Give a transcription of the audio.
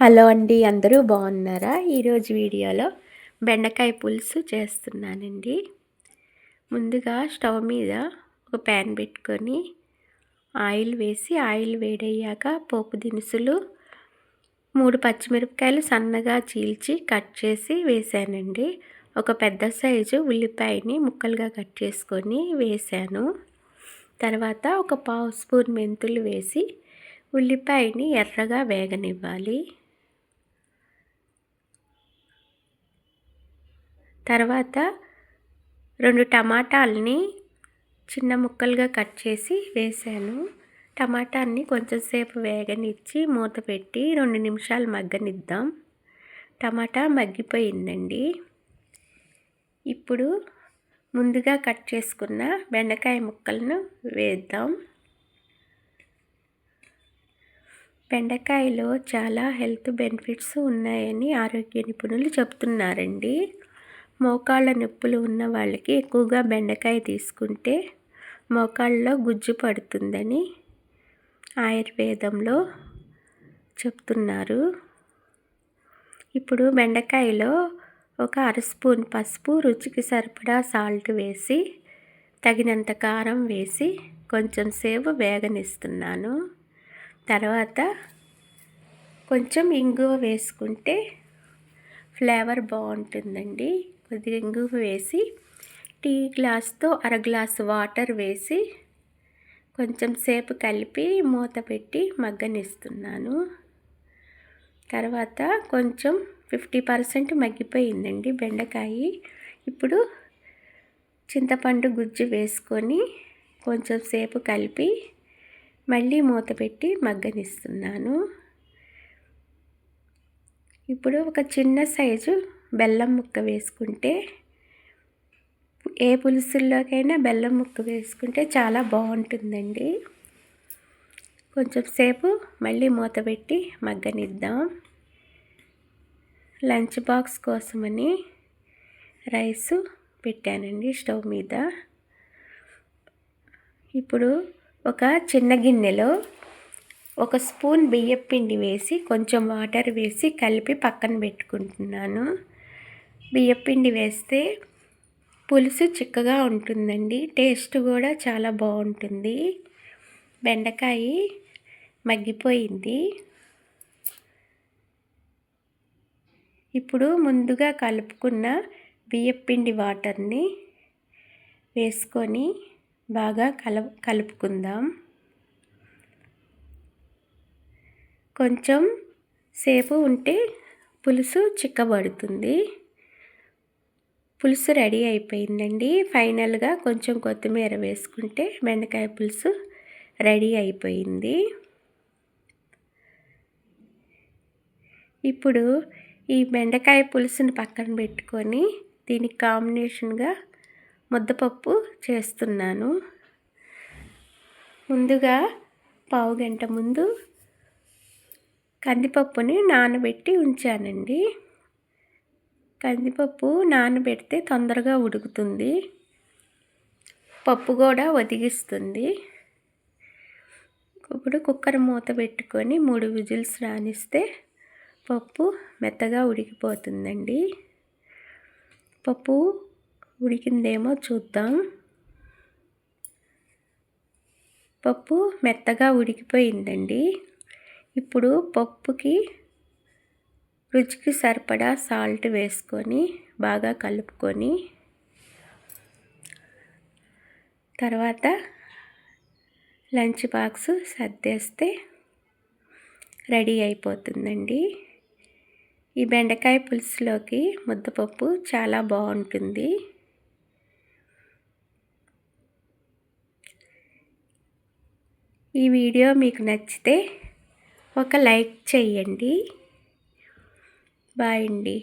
Hello అండి అందరూ బాగున్నారా? ఈరోజు వీడియోలో బెండకాయ పులుసు చేస్తున్నానండి. ముందుగా స్టవ్ మీద ఒక ప్యాన్ పెట్టుకొని ఆయిల్ వేసి ఆయిల్ వేడయ్యాక పోపు దినుసులు మూడు పచ్చిమిరపకాయలు సన్నగా చీల్చి కట్ చేసి వేసానండి ఒక పెద్ద సైజు ఉల్లిపాయని ముక్కలుగా కట్ చేసుకొని వేసాను తర్వాత ఒక పావు స్పూన్ మెంతులు వేసి ఉల్లిపాయని ఎర్రగా వేగనివ్వాలి. తర్వాత రెండు టమాటాలని చిన్న ముక్కలుగా కట్ చేసి వేసాను. టమాటాన్ని కొంచెంసేపు వేగనిచ్చి మూత పెట్టి రెండు నిమిషాలు మగ్గనిద్దాం. టమాటా మగ్గిపోయిందండి. ఇప్పుడు ముందుగా కట్ చేసుకున్న బెండకాయ ముక్కలను వేద్దాం. బెండకాయలో చాలా హెల్త్ బెనిఫిట్స్ ఉన్నాయని ఆరోగ్య నిపుణులు చెప్తున్నారండి. మోకాళ్ళ నొప్పులు ఉన్న వాళ్ళకి ఎక్కువగా బెండకాయ తీసుకుంటే మోకాళ్ళలో గుజ్జు పడుతుందని ఆయుర్వేదంలో చెప్తున్నారు. ఇప్పుడు బెండకాయలో ఒక అర స్పూన్ పసుపు రుచికి సరిపడా సాల్ట్ వేసి తగినంత కారం వేసి కొంచెం సేపు వేగనిస్తున్నాను. తర్వాత కొంచెం ఇంగువ వేసుకుంటే ఫ్లేవర్ బాగుంటుందండి. కొద్దిగా వేసి టీ గ్లాస్తో అర గ్లాసు వాటర్ వేసి కొంచెం సేపు కలిపి మూత పెట్టి మగ్గనిస్తున్నాను. తర్వాత కొంచెం ఫిఫ్టీ పర్సెంట్ మగ్గిపోయిందండి బెండకాయ. ఇప్పుడు చింతపండు గుజ్జు వేసుకొని కొంచెం సేపు కలిపి మళ్ళీ మూత పెట్టి మగ్గనిస్తున్నాను. ఇప్పుడు ఒక చిన్న సైజు బెల్లం ముక్క వేసుకుంటే ఏ పులుసుల్లోకైనా బెల్లం ముక్క వేసుకుంటే చాలా బాగుంటుందండి. కొంచెం సేపు మళ్ళీ మూత పెట్టి మగ్గనిద్దాం. లంచ్ బాక్స్ కోసమని రైస్ పెట్టానండి స్టవ్ మీద. ఇప్పుడు ఒక చిన్న గిన్నెలో ఒక స్పూన్ బియ్యపిండి వేసి కొంచెం వాటర్ వేసి కలిపి పక్కన పెట్టుకుంటున్నాను. బియ్యపిండి వేస్తే పులుసు చిక్కగా ఉంటుందండి. టేస్ట్ కూడా చాలా బాగుంటుంది. బెండకాయ మగ్గిపోయింది. ఇప్పుడు ముందుగా కలుపుకున్న బియ్యపిండి వాటర్ని వేసుకొని బాగా కల కలుపుకుందాం. కొంచెం సేపు ఉంటే పులుసు చిక్కబడుతుంది. పులుసు రెడీ అయిపోయిందండి. ఫైనల్గా కొంచెం కొత్తిమీర వేసుకుంటే బెండకాయ పులుసు రెడీ అయిపోయింది. ఇప్పుడు ఈ బెండకాయ పులుసుని పక్కన పెట్టుకొని దీనికి కాంబినేషన్గా ముద్దపప్పు చేస్తున్నాను. ముందుగా పావు గంట ముందు కందిపప్పుని నానబెట్టి ఉంచానండి. కందిపప్పు నానబెడితే తొందరగా ఉడుకుతుంది. పప్పు కూడా ఒదిగిస్తుంది ఇప్పుడు కుక్కర్ మూత పెట్టుకొని మూడు విజిల్స్ రానిస్తే పప్పు మెత్తగా ఉడికిపోతుందండి. పప్పు ఉడికిందేమో చూద్దాం. పప్పు మెత్తగా ఉడికిపోయిందండి. ఇప్పుడు పప్పుకి రుచికి సరిపడా సాల్ట్ వేసుకొని బాగా కలుపుకొని తర్వాత లంచ్ బాక్స్ సర్దేస్తే రెడీ అయిపోతుందండి. ఈ బెండకాయ పులుసులోకి ముద్దపప్పు చాలా బాగుంటుంది. ఈ వీడియో మీకు నచ్చితే ఒక లైక్ చేయండి. బాయ్ అండి.